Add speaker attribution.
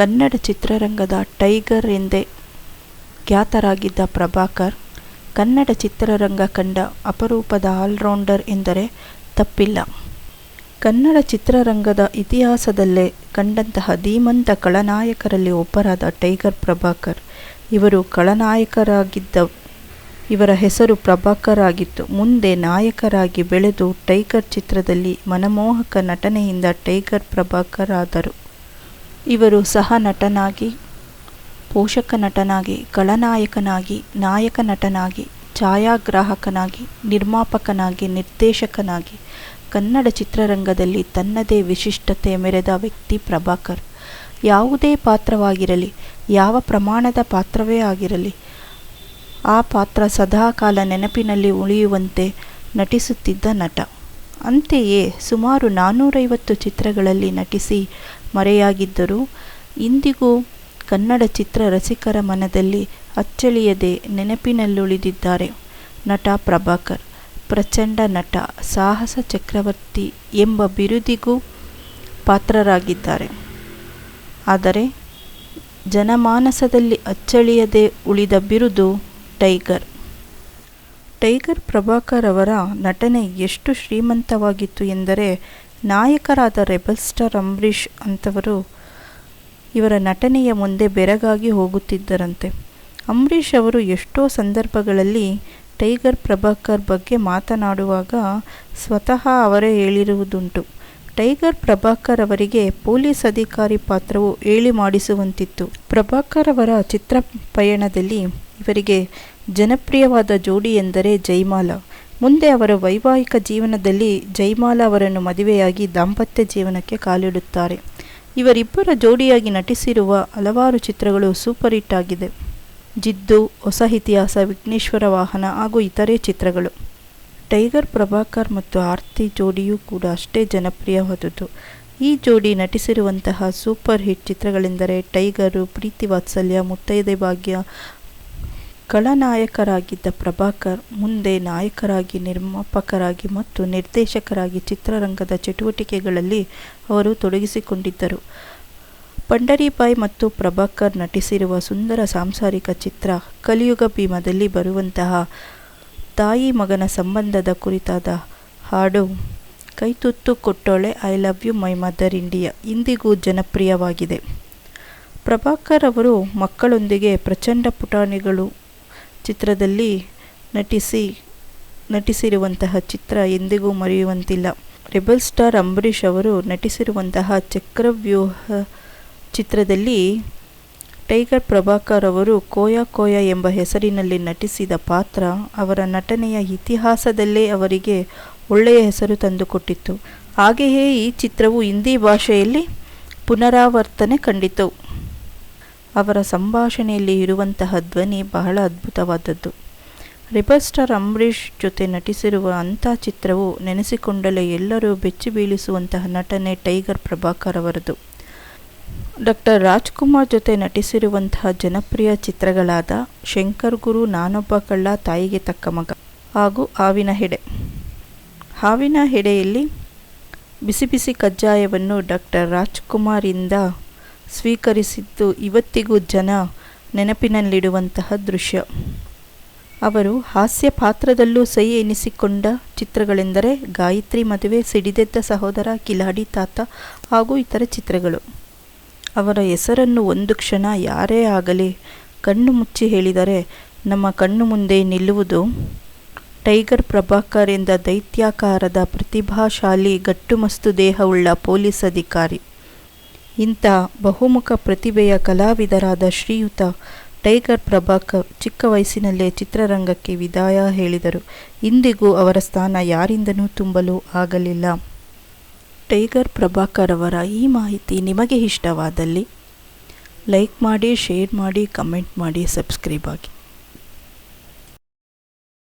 Speaker 1: ಕನ್ನಡ ಚಿತ್ರರಂಗದ ಟೈಗರ್ ಎಂದೇ ಖ್ಯಾತರಾಗಿದ್ದ ಪ್ರಭಾಕರ್, ಕನ್ನಡ ಚಿತ್ರರಂಗ ಕಂಡ ಅಪರೂಪದ ಆಲ್ರೌಂಡರ್ ಎಂದರೆ ತಪ್ಪಿಲ್ಲ. ಕನ್ನಡ ಚಿತ್ರರಂಗದ ಇತಿಹಾಸದಲ್ಲೇ ಕಂಡಂತಹ ಧೀಮಂತ ಖಳನಾಯಕರಲ್ಲಿ ಒಬ್ಬರಾದ ಟೈಗರ್ ಪ್ರಭಾಕರ್. ಇವರು ಖಳನಾಯಕರಾಗಿದ್ದ, ಇವರ ಹೆಸರು ಪ್ರಭಾಕರ್ ಆಗಿತ್ತು ಮುಂದೆ ನಾಯಕರಾಗಿ ಬೆಳೆದು ಟೈಗರ್ ಚಿತ್ರದಲ್ಲಿ ಮನಮೋಹಕ ನಟನೆಯಿಂದ ಟೈಗರ್ ಪ್ರಭಾಕರ್ ಆದರು ಇವರು ಸಹ ನಟನಾಗಿ ಪೋಷಕ ನಟನಾಗಿ ಖಳನಾಯಕನಾಗಿ ನಾಯಕ ನಟನಾಗಿ ಛಾಯಾಗ್ರಾಹಕನಾಗಿ, ನಿರ್ಮಾಪಕನಾಗಿ, ನಿರ್ದೇಶಕನಾಗಿ, ಕನ್ನಡ ಚಿತ್ರರಂಗದಲ್ಲಿ ತನ್ನದೇ ವಿಶಿಷ್ಟತೆ ಮೆರೆದ ವ್ಯಕ್ತಿ ಪ್ರಭಾಕರ್. ಯಾವುದೇ ಪಾತ್ರವಾಗಿರಲಿ, ಯಾವ ಪ್ರಮಾಣದ ಪಾತ್ರವೇ ಆಗಿರಲಿ, ಆ ಪಾತ್ರ ಸದಾಕಾಲ ನೆನಪಿನಲ್ಲಿ ಉಳಿಯುವಂತೆ ನಟಿಸುತ್ತಿದ್ದ ನಟ. ಅಂತೆಯೇ ಸುಮಾರು ನಾನ್ನೂರೈವತ್ತು ಚಿತ್ರಗಳಲ್ಲಿ ನಟಿಸಿ ಮರೆಯಾಗಿದ್ದರೂ, ಇಂದಿಗೂ ಕನ್ನಡ ಚಿತ್ರ ರಸಿಕರ ಮನದಲ್ಲಿ ಅಚ್ಚಳಿಯದೆ ನೆನಪಿನಲ್ಲುಳಿದಿದ್ದಾರೆ. ನಟ ಪ್ರಭಾಕರ್, ಪ್ರಚಂಡ ನಟ ಸಾಹಸ ಚಕ್ರವರ್ತಿ ಎಂಬ ಬಿರುದಿಗೂ ಪಾತ್ರರಾಗಿದ್ದಾರೆ. ಆದರೆ, ಜನಮಾನಸದಲ್ಲಿ ಅಚ್ಚಳಿಯದೆ ಉಳಿದ ಬಿರುದು ಟೈಗರ್. ಟೈಗರ್ ಪ್ರಭಾಕರ್ ಅವರ ನಟನೆ ಎಷ್ಟು ಶ್ರೀಮಂತವಾಗಿತ್ತು ಎಂದರೆ ನಾಯಕರಾದ ರೆಬಲ್ ಸ್ಟಾರ್ ಅಂಬರೀಷ್ ಅಂತವರು ಇವರ ನಟನೆಯ ಮುಂದೆ ಬೆರಗಾಗಿ ಹೋಗುತ್ತಿದ್ದರಂತೆ. ಅಂಬರೀಷ್ ಅವರು ಎಷ್ಟೋ ಸಂದರ್ಭಗಳಲ್ಲಿ ಟೈಗರ್ ಪ್ರಭಾಕರ್ ಬಗ್ಗೆ ಮಾತನಾಡುವಾಗ ಸ್ವತಃ ಅವರೇ ಹೇಳಿರುವುದುಂಟು. ಟೈಗರ್ ಪ್ರಭಾಕರ್ ಅವರಿಗೆ ಪೊಲೀಸ್ ಅಧಿಕಾರಿ ಪಾತ್ರವು ಹೇಳಿ ಮಾಡಿಸುವಂತಿತ್ತು. ಪ್ರಭಾಕರ್ ಅವರ ಚಿತ್ರ ಪಯಣದಲ್ಲಿ ಇವರಿಗೆ ಜನಪ್ರಿಯವಾದ ಜೋಡಿ ಎಂದರೆ ಜೈಮಾಲ ಮುಂದೆ ಅವರ ವೈವಾಹಿಕ ಜೀವನದಲ್ಲಿ ಜೈಮಾಲಾ ಅವರನ್ನು ಮದುವೆಯಾಗಿ ದಾಂಪತ್ಯ ಜೀವನಕ್ಕೆ ಕಾಲಿಡುತ್ತಾರೆ. ಇವರಿಬ್ಬರ ಜೋಡಿಯಾಗಿ ನಟಿಸಿರುವ ಹಲವಾರು ಚಿತ್ರಗಳು ಸೂಪರ್ ಹಿಟ್ ಆಗಿದೆ. ಜಿದ್ದು, ಹೊಸ ಇತಿಹಾಸ, ವಿಘ್ನೇಶ್ವರ ವಾಹನ ಹಾಗೂ ಇತರೆ ಚಿತ್ರಗಳು. ಟೈಗರ್ ಪ್ರಭಾಕರ್ ಮತ್ತು ಆರ್ತಿ ಜೋಡಿಯೂ ಕೂಡ ಅಷ್ಟೇ ಜನಪ್ರಿಯವಾದದ್ದು ಈ ಜೋಡಿ ನಟಿಸಿರುವಂತಹ ಸೂಪರ್ ಹಿಟ್ ಚಿತ್ರಗಳೆಂದರೆ ಟೈಗರು, ಪ್ರೀತಿ ವಾತ್ಸಲ್ಯ, ಮುತ್ತೈದೆ ಭಾಗ್ಯ ಖಳನಾಯಕರಾಗಿದ್ದ ಪ್ರಭಾಕರ್ ಮುಂದೆ ನಾಯಕರಾಗಿ, ನಿರ್ಮಾಪಕರಾಗಿ ಮತ್ತು ನಿರ್ದೇಶಕರಾಗಿ ಚಿತ್ರರಂಗದ ಚಟುವಟಿಕೆಗಳಲ್ಲಿ ಅವರು ತೊಡಗಿಸಿಕೊಂಡಿದ್ದರು. ಪಂಡರಿಬಾಯ್ ಮತ್ತು ಪ್ರಭಾಕರ್ ನಟಿಸಿರುವ ಸುಂದರ ಸಾಂಸಾರಿಕ ಚಿತ್ರ ಕಲಿಯುಗ ಭೀಮದಲ್ಲಿ ಬರುವಂತಹ ತಾಯಿ ಮಗನ ಸಂಬಂಧದ ಕುರಿತಾದ ಹಾಡು ಕೈತುತ್ತು ಕೊಟ್ಟೊಳೆ I love you my mother India ಇಂದಿಗೂ ಜನಪ್ರಿಯವಾಗಿದೆ. ಪ್ರಭಾಕರ್ ಅವರು ಮಕ್ಕಳೊಂದಿಗೆ ಪ್ರಚಂಡ ಪುಟಾಣಿಗಳು ಚಿತ್ರದಲ್ಲಿ ನಟಿಸಿ, ನಟಿಸಿರುವಂತಹ ಚಿತ್ರ ಎಂದಿಗೂ ಮರೆಯುವಂತಿಲ್ಲ. ರೆಬಲ್ ಸ್ಟಾರ್ ಅಂಬರೀಷ್ ಅವರು ನಟಿಸಿರುವಂತಹ ಚಕ್ರವ್ಯೂಹ ಚಿತ್ರದಲ್ಲಿ ಟೈಗರ್ ಪ್ರಭಾಕರ್ ಅವರು ಕೋಯ ಕೋಯ ಎಂಬ ಹೆಸರಿನಲ್ಲಿ ನಟಿಸಿದ ಪಾತ್ರ ಅವರ ನಟನೆಯ ಇತಿಹಾಸದಲ್ಲೇ ಅವರಿಗೆ ಒಳ್ಳೆಯ ಹೆಸರು ತಂದುಕೊಟ್ಟಿತ್ತು. ಹಾಗೆಯೇ ಈ ಚಿತ್ರವು ಹಿಂದಿ ಭಾಷೆಯಲ್ಲಿ ಪುನರಾವರ್ತನೆ ಕಂಡಿತು. ಅವರ ಸಂಭಾಷಣೆಯಲ್ಲಿ ಇರುವಂತಹ ಧ್ವನಿ ಬಹಳ ಅದ್ಭುತವಾದದ್ದು. ರೆಬಲ್ ಸ್ಟಾರ್ ಅಂಬರೀಷ್ ಜೊತೆ ನಟಿಸಿರುವ ಅಂಥ ಚಿತ್ರವು ನೆನೆಸಿಕೊಂಡಲೇ ಎಲ್ಲರೂ ಬೆಚ್ಚಿ ಬೀಳಿಸುವಂತಹ ನಟನೆ ಟೈಗರ್ ಪ್ರಭಾಕರ್ ಅವರದು. ಡಾಕ್ಟರ್ ರಾಜ್ಕುಮಾರ್ ಜೊತೆ ನಟಿಸಿರುವಂತಹ ಜನಪ್ರಿಯ ಚಿತ್ರಗಳಾದ ಶಂಕರ್ ಗುರು, ನಾನೊಬ್ಬ ಕಳ್ಳ, ತಾಯಿಗೆ ತಕ್ಕ ಮಗ ಹಾಗೂ ಹಾವಿನ ಹೆಡೆ. ಹಾವಿನ ಹೆಡೆಯಲ್ಲಿ ಬಿಸಿ ಬಿಸಿ ಕಜ್ಜಾಯವನ್ನು ಡಾಕ್ಟರ್ ರಾಜ್ಕುಮಾರಿಂದ ಸ್ವೀಕರಿಸಿದ್ದು ಇವತ್ತಿಗೂ ಜನ ನೆನಪಿನಲ್ಲಿಡುವಂತಹ ದೃಶ್ಯ. ಅವರು ಹಾಸ್ಯ ಪಾತ್ರದಲ್ಲೂ ಸೈ ಎನಿಸಿಕೊಂಡ ಚಿತ್ರಗಳೆಂದರೆ ಗಾಯತ್ರಿ ಮದುವೆ, ಸಿಡಿದೆದ್ದ ಸಹೋದರ, ಕಿಲಾಡಿ ತಾತ ಹಾಗೂ ಇತರ ಚಿತ್ರಗಳು. ಅವರ ಹೆಸರನ್ನು ಒಂದು ಕ್ಷಣ ಯಾರೇ ಆಗಲಿ ಕಣ್ಣು ಮುಚ್ಚಿ ಹೇಳಿದರೆ ನಮ್ಮ ಕಣ್ಣು ಮುಂದೆ ನಿಲ್ಲುವುದು ಟೈಗರ್ ಪ್ರಭಾಕರ್ ಎಂದ ದೈತ್ಯಾಕಾರದ ಪ್ರತಿಭಾಶಾಲಿ ಗಟ್ಟುಮಸ್ತು ದೇಹವುಳ್ಳ ಪೊಲೀಸ್ ಅಧಿಕಾರಿ. ಇಂಥ ಬಹುಮುಖ ಪ್ರತಿಭೆಯ ಕಲಾವಿದರಾದ ಶ್ರೀಯುತ ಟೈಗರ್ ಪ್ರಭಾಕರ್ ಚಿಕ್ಕ ವಯಸ್ಸಿನಲ್ಲೇ ಚಿತ್ರರಂಗಕ್ಕೆ ವಿದಾಯ ಹೇಳಿದರು. ಇಂದಿಗೂ ಅವರ ಸ್ಥಾನ ಯಾರಿಂದನೂ ತುಂಬಲು ಆಗಲಿಲ್ಲ. ಟೈಗರ್ ಪ್ರಭಾಕರ್ ಅವರ ಈ ಮಾಹಿತಿ ನಿಮಗೆ ಇಷ್ಟವಾದಲ್ಲಿ ಲೈಕ್ ಮಾಡಿ, ಶೇರ್ ಮಾಡಿ, ಕಮೆಂಟ್ ಮಾಡಿ, ಸಬ್ಸ್ಕ್ರೈಬ್ ಆಗಿ.